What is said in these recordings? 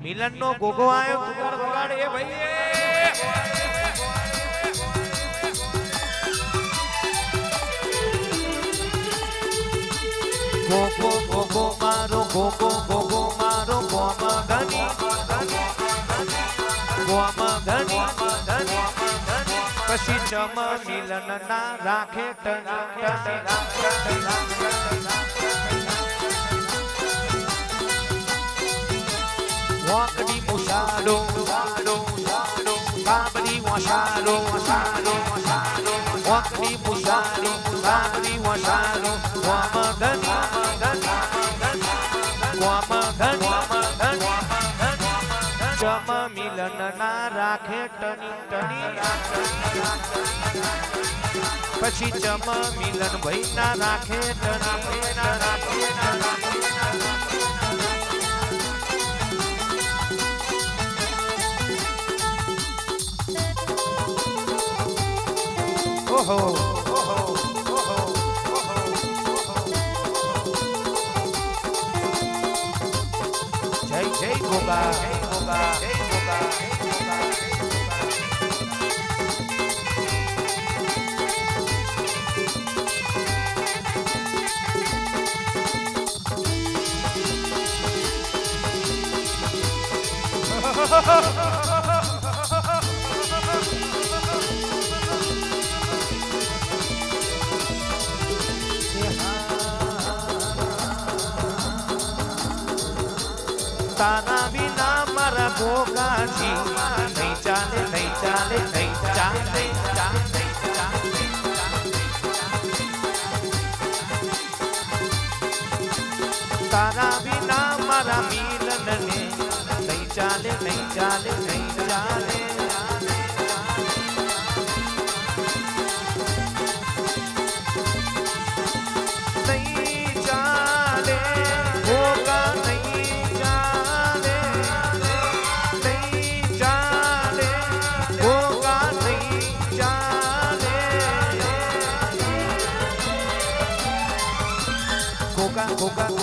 મિલન નો ગોગો આવ્યો તુગાડ વગાડ ગોગો ગોગો મારો ગોગો ગોગો મારો ગોમા ધની ગોમા ધની પછી ચમ મિલન ના રાખે ટન વાંકડી મુસાડો બાબરી વસાડો વાંકડી મુસાડો બાબરી વસાડો વામ ધની વામ ધની ચમ મિલન રાખે ટની ટની પછી ચમ મિલન ભાઈ ના રાખે ટની ઓહો ha ha ha તારા વિના મારા ગોગાજી નહીં ચાલે નહીં ચાલે નહીં ચાલે ચાલે ચાલે તારા વિના મારા મિલનને નહીં ચાલે નહીં ચાલે નહીં ચાલે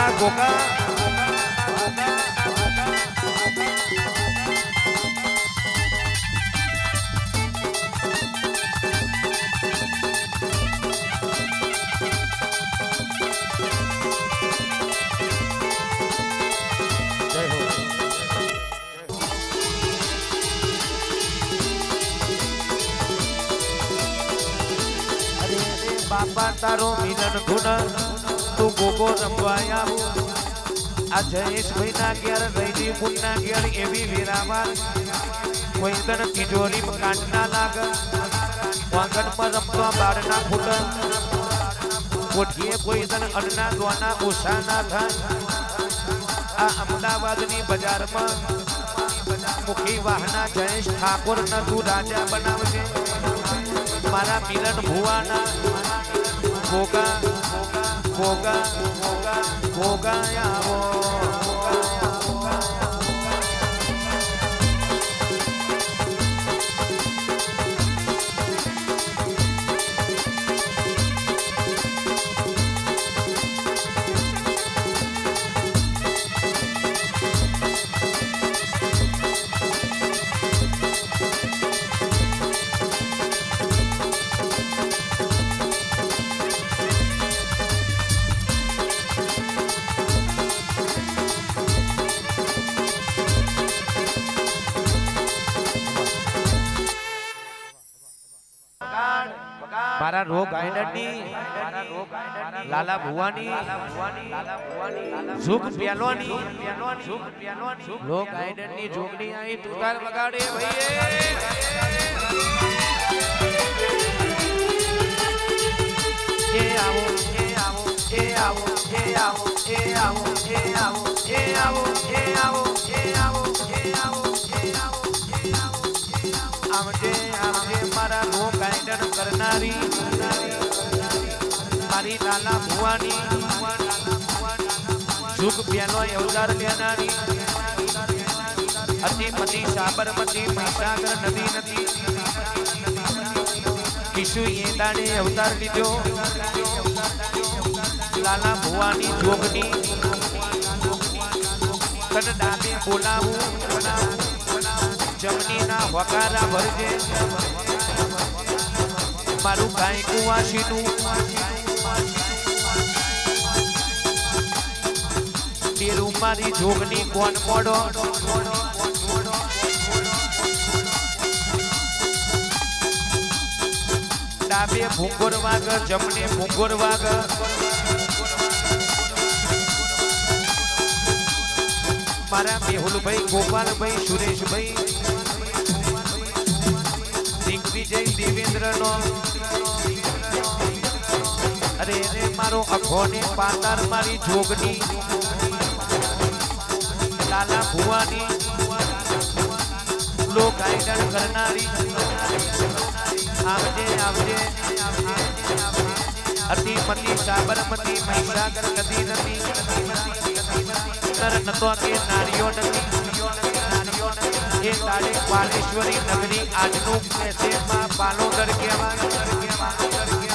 বাঁদা গোকা બાપા તારો મિલન ગુણ તું ગોગો રમવા આવું. આ જયેશભાઈ ના ઘેર રૈની મુન ના ઘેર એવી વેરામાં કોઈ તને તિજોરી કાંટ ના લાગ. વાંગણ પર રમતો બાર ના ફૂટ. કોઠીએ કોઈ તને અડના દોના ઓછા ના થાય આ અમદાવાદની બજારમાં મુખી વાહના જયેશ ઠાકોર ન તું રાજા બનાવજે. મારા મિલન ભુવાના ભોગા. ભોગા ભોગા ભોગાયા મારા રોગ આયડની લાલા ભુવાની સુખ પેલોની રોગ આયડની જોગણી આઈ તુતાર વગાડે ભાઈ એ આવો એ આવો એ આવો એ આવો એ આવો એ આવો એ આવો એ આવો એ આવો એ આવો એ આવો એ આવો આવજે આવજે મારા નો ગાયડન કરનારી મારી લાલા ભુવાની. સુખ બેનો અવતાર લેનારી અતિ મતી સાબરમતી મહીસાગર નદી નથી. કિશુ એ દાડે અવતાર લીધો. લાલા ભુવાની જોગની. કદ ડાબે બોલાવું. જમનીના વકારા ભરજે. મારું કાંઈ કુવાસીનું મારી જોગની કોણ મોડો? ડાબે ભૂંગોર વાગ જમણે ભૂંગોર વાગ મારા મેહુલભાઈ, ગોપાલભાઈ, સુરેશભાઈ. દિગ્વિજય દેવેન્દ્રનો. અરે રે મારો અખોને પાતાર મારી જોગની લાલા ભુવાની લો ગાયડન કરનારી આવજે આવજે અતિ મતી સાબરમતી મહીસાગર નદી નથી નર નતો કે નારીઓ નથી એ તારે પાલેશ્વરી નગરી આજનું કેસેમાં પાલોદર કહેવાય